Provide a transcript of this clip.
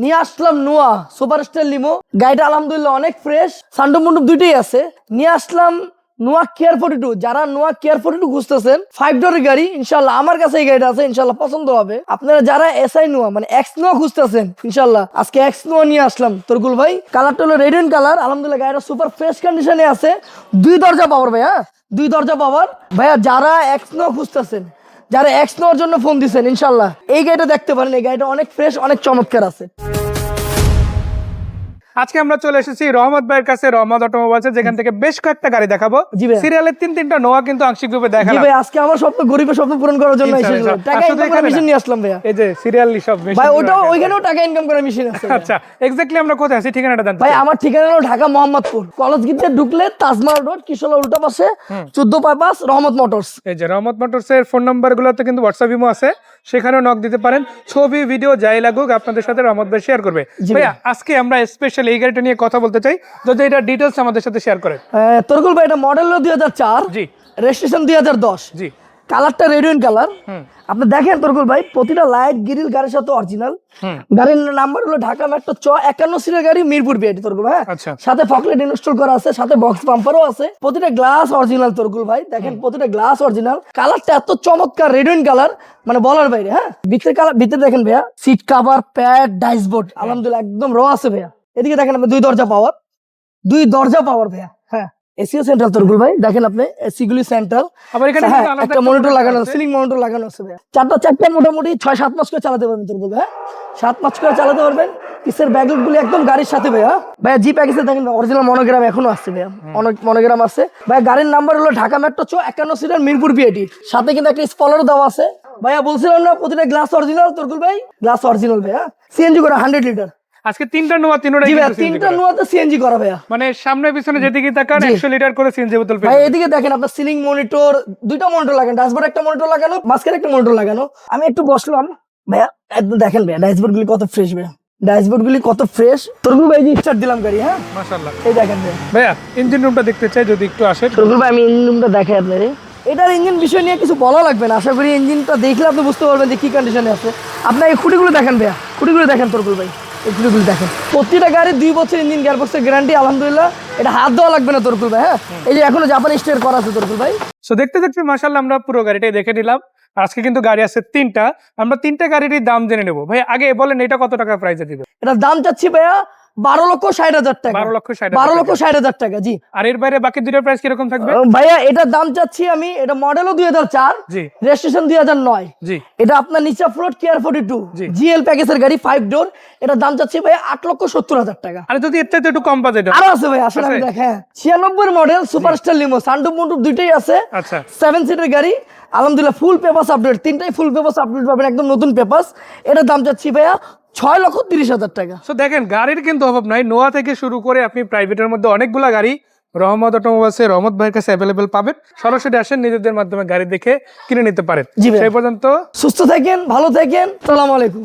নিয়ে আসলাম নোয়া সুপার স্টার লিমো। গাড়িটা আলহামদুলিল্লাহ অনেক ফ্রেশ সান্ডুপ মন্ডুপ দুইটাই আছে। নিয়ে আসলাম নোয়া কেয়ার ফোর্টি টু যারা নোয়া কেয়ার ফোর্টি টু খুঁজতেছেন ফাইভ ডোরের গাড়ি, ইনশাল্লাহ আমার কাছে এই গাড়িটা আছে, ইনশাল্লাহ পছন্দ হবে। আপনারা যারা এসআই নোয়া মানে এক্স নোয়া খুঁজতেছেন, ইনশাল্লাহ আজকে এক্স নোয়া নিয়ে আসলাম। তরকুল ভাই কালারটা হলো রেড এন্ড কালার আলহামদুলিল্লাহ গাড়িটা সুপার ফ্রেশ কন্ডিশনে আছে। দুই দরজা পাওয়ার ভাই হ্যাঁ? দুই দরজা পাওয়ার ভাইয়া, যারা এক্স নোয়া খুঁজতেছেন যারা এক্স নেওয়ার জন্য ফোন দিচ্ছেন ইনশাল্লাহ। এই গাড়িটা দেখতে পারেন, এই গাড়িটা অনেক ফ্রেশ অনেক চমৎকার আছে। আজকে আমরা চলে এসেছি রহমত ভাইয়ের কাছে রহমত অটোমোবাইলস যেখান থেকে বেশ কয়েকটা গাড়ি দেখাবো। সিরিয়ালের তিন তিনটা নোয়া কিন্তু আংশিক রূপে দেখালাম ভাই আজকে আমার স্বপ্ন গরিবের স্বপ্ন পূরণ করার জন্য ইনশাআল্লাহ, টাকা ইনকাম করার এখানে মেশিন নিয়ে আসলাম এই যে সিরিয়ালি সব ভাই ওটাও ওইখানেও টাকা ইনকাম করার মেশিন আছে আচ্ছা এক্স্যাক্টলি আমরা কোথায় আছি? ঠিকানাটা জানতে ভাই আমার ঠিকানা হলো ঢাকা মোহাম্মদপুর। কলেজ গিতে ঢুকলে তাজমহল রোড উল্টা পাশে চোদ্দ পাইপাস রহমত মোটরস। এই যে রহমত মোটরস এর ফোন কিন্তু হোয়াটসঅ্যাপ ইমো আছে। সেখানেও নক দিতে পারেন। ছবি ভিডিও যাই লাগুক আপনাদের সাথে রহমত ভাই শেয়ার করবে। জি ভাইয়া আজকে আমরা স্পেশালি এই গাড়িটা নিয়ে কথা বলতে চাই। যদি এটা ডিটেলস আমাদের সাথে শেয়ার করেন। তরকুল ভাই এটা মডেল হলো দুই হাজার চার জি। রেজিস্ট্রেশন দুই হাজার দশ। জি। কালারটা রেডিয়ন কালার আপনি দেখেন তরকুল ভাই প্রতিটা লাইট গ্রিল গাড়ির সাথে অরিজিনাল গাড়ির নাম্বার হলো ঢাকা মেট্রো চ একান্ন সিটের গাড়ি মিরপুর বিআইটি তরকুল হ্যাঁ? আচ্ছা। সাথে ফকলেট ইনস্টল করা আছে সাথে বক্স পাম্পারও আছে। প্রতিটা গ্লাস অরিজিনাল তরকুল ভাই দেখেন প্রতিটা গ্লাস অরিজিনাল কালারটা এত চমৎকার রেডিয়ন কালার মানে বলার বাইরে হ্যাঁ? ভিতরে কালার ভিতরে দেখেন ভাইয়া সিট কাভার প্যাড ডাইসবোর্ড আলহামদুলিল্লাহ একদম র আছে ভাইয়া। এদিকে দেখেন আপনি দুই দরজা পাওয়ার দুই দরজা পাওয়ার ভাইয়া হ্যাঁ। এসিও সেন্ট্রাল তরকুল ভাই দেখেন আপনি এসি গুলি সেন্ট্রাল আবার এখানে হ্যাঁ, একটা মনিটর লাগানো আছে। সিলিং মনিটর লাগানো আছে ভাইয়া। চারটা চারটা মোটামুটি ছয় সাত মাস করে চালাতে পারবেন তোর বলবে হ্যাঁ। সাত মাস করে চালাতে পারবেন। পিসের ব্যাগলেট গুলি একদম গাড়ির সাথে ভাইয়া। ভাইয়া জি প্যাকেজে দেখেন অরিজিনাল মনোগ্রাম এখনও আছে ভাইয়া। অনেক মনোগ্রাম আছে। ভাইয়া গাড়ির নাম্বার হলো ঢাকা মেট্রো চো একান্ন সিটার মিরপুর বিএটি সাথে কিন্তু একটা স্পলারও দেওয়া আছে। ভাইয়া বলছিলাম না প্রতিটা গ্লাস অরিজিনাল তোরকুল ভাই? গ্লাস অরিজিনাল ভাইয়া। সিএনজি করা হান্ড্রেড লিটার আজকে তিনটা নোয়া তিনটা তিনটা নোয়াতে সিএনজি করা ভাইয়া। মানে সামনে পিছনে যেদিকে তাকান জি। একশো লিটার করে সিএনজি বোতল পেয়ে ভাই এদিকে দেখেন আপনার সিলিং মনিটর দুইটা মনিটর লাগানো ড্যাশবোর্ড একটা মনিটর লাগানো মাঝখানে একটা মনিটর লাগানো। আমি একটু বসলাম ভাইয়া একদম দেখেন ভাইয়া ড্যাশবোর্ড গুলি কত ফ্রেশ ভাইয়া। ড্যাশবোর্ড গুলি কত ফ্রেশ। তোরগুলো ভাই স্টার্ট দিলাম গাড়ি হ্যাঁ? মাশাআল্লাহ। এই দেখেন ভাইয়া। ইঞ্জিন রুমটা দেখতে চাই যদি একটু আসে। তোরগুলো ভাই আমি ইঞ্জিন রুমটা দেখাই আপনারে। এটার ইঞ্জিন বিষয় নিয়ে কিছু বলা লাগবে না। আশা করি ইঞ্জিনটা দেখলে আপনি বুঝতে পারবেন যে কি কন্ডিশনে আছে। আপনার এই খুঁটিগুলো দেখেন ভাইয়া খুঁটিগুলো দেখেন তোরগুলো ভাই। এই খুঁটিগুলো দেখেন। প্রতিটা গাড়ি দুই বছর ইঞ্জিন গিয়ারবক্সের গ্যারান্টি আলহামদুলিল্লাহ। এটা হাত দেওয়া লাগবে না তোরকুল ভাই হ্যাঁ? এই যে এখনও জাপানি স্টেয়ার করা আছে তোরকুল ভাই। সো দেখতে দেখতে মাশাআল্লাহ আমরা পুরো গাড়িটাই দেখে নিলাম। আজকে কিন্তু গাড়ি আছে তিনটা। আমরা তিনটা গাড়িরই দাম জেনে নেব। ভাই আগে বলেন এটা কত টাকা প্রাইসে দিবে? এটা দাম চাচ্ছি ভাইয়া বারো লক্ষ ষাট হাজার টাকা। বারো লক্ষ ষাট বারো হাজার লক্ষ টাকা। ষাট হাজার টাকা জি। আর এর বাইরে বাকি দুটোর প্রাইস কীরকম থাকবে? ভাইয়া এটার দাম চাচ্ছি আমি এটা মডেলও দুই হাজার চার রেজিস্ট্রেশন দুই হাজার নয়। জি। এটা আপনার নিচা floor care forty two. GL প্যাকেজের গাড়ি ফাইভ ডোর এটার দাম চাচ্ছি ভাইয়া আট লক্ষ সত্তর হাজার টাকা। আর যদি এর চাইতে একটু কম বাজেট আরও আছে ভাই আসলে আমি দেখ হ্যাঁ। ছিয়ানব্বই মডেল সুপারস্টার লিমো সান্ডুপ মুন্ডুপ দুইটাই আছে। আচ্ছা। সেভেন সিটের গাড়ি আলহামদুলিল্লাহ ফুল পেপার আপডেট তিনটাই ফুল পেপার আপডেট পাবেন একদম নতুন পেপার এটার দাম চাচ্ছি ভাইয়া ছয় লক্ষ তিরিশ হাজার টাকা। তো দেখেন গাড়ির কিন্তু অভাব নাই। নোয়া থেকে শুরু করে আপনি প্রাইভেটের মধ্যে অনেকগুলা গাড়ি রহমত অটোমোবাইলসে রহমত ভাইয়ের কাছে অ্যাভেলেবেল পাবেন। সরাসরি আসেন নিজেদের মাধ্যমে গাড়ি দেখে কিনে নিতে পারেন। সেই পর্যন্ত সুস্থ থাকেন ভালো থাকেন। সালাম আলাইকুম।